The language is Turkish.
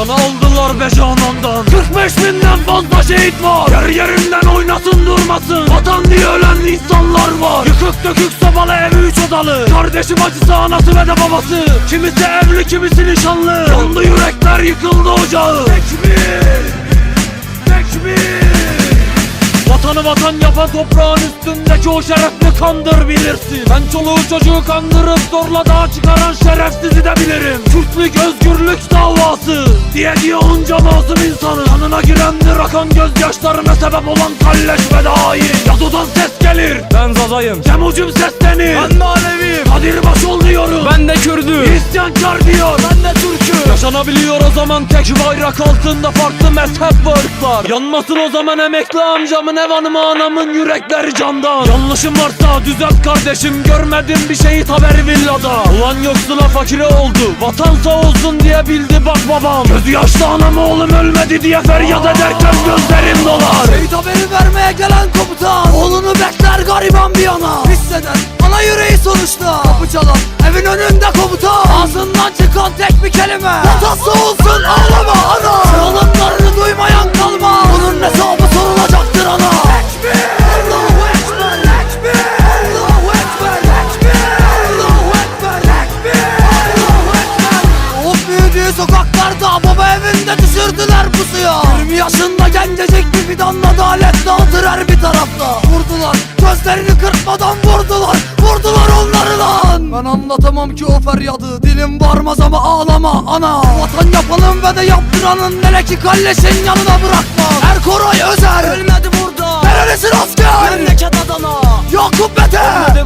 Cana aldılar beş anamdan. 45 binden fazla şehit var. Yer yerinden oynasın durmasın. Vatan diye ölen insanlar var. Yıkık dökük sobalı evi üç odalı. Kardeşim acısı anası ve de babası. Kimisi evli kimisi nişanlı. Yandı yürekler yıkıldı ocağı. Tekmil Vatanı vatan yapan toprağın üstündeki o şerefli kandır bilirsin. Ben çoluğu çocuğu kandırıp zorla dağa çıkaran şerefsizi de bilirim. Kürtlük özgürlük davası diye diye onca masum insanın Kanına girendir akan gözyaşlarına sebep olan kalleş ve hain Yadodan ses gelir. Ben Zazayım. Cemucum seslenir. Ben de Aleviyim Kadir Başol diyorum. Ben de Kürdüm. İsyankar diyor. Ben de Türk'üm Yaşanabiliyor o zaman tek bayrak altında farklı mezhep ve Yanmasın o zaman emekli amcamın ev hanımı anamın yürekleri candan. Yanlışım varsa düzelt kardeşim görmedim bir şeyi haber villada. Ulan yoksula fakire oldu vatan sağ olsun diye bildi bak babam. Gözü yaşlı anam oğlum ölmedi diye feryat ederken gözlerim dolar. Şehit haberi vermeye gelen komutan Oğlunu bekler gariban bir ana Hisseder ana yüreği sonuçta. Kapı çalan evin önünde komutan. Ağzından çıkan tek bir kelime. Vatası olsun ağlama ana Çığlıklarını duymayan kalma. Bunun hesabı sorulacaktır ana. Büyüdüğü sokaklarda baba evinde düşürdüler pusuya 20 yaşında gencecik bir fidanla adalet dağıtır her bir tarafta. Vurdular gözlerini kırpmadan vurdular Ben anlatamam ki o feryadı. Dilim varmaz ama ağlama ana. Vatan yapalım ve de yaptıranın Hele ki kalleşin yanına bırakma. Erkoray Özer. Ölmedi burada. Nerelisin asker? Memleket Adana. Yakup Mete Ölmedi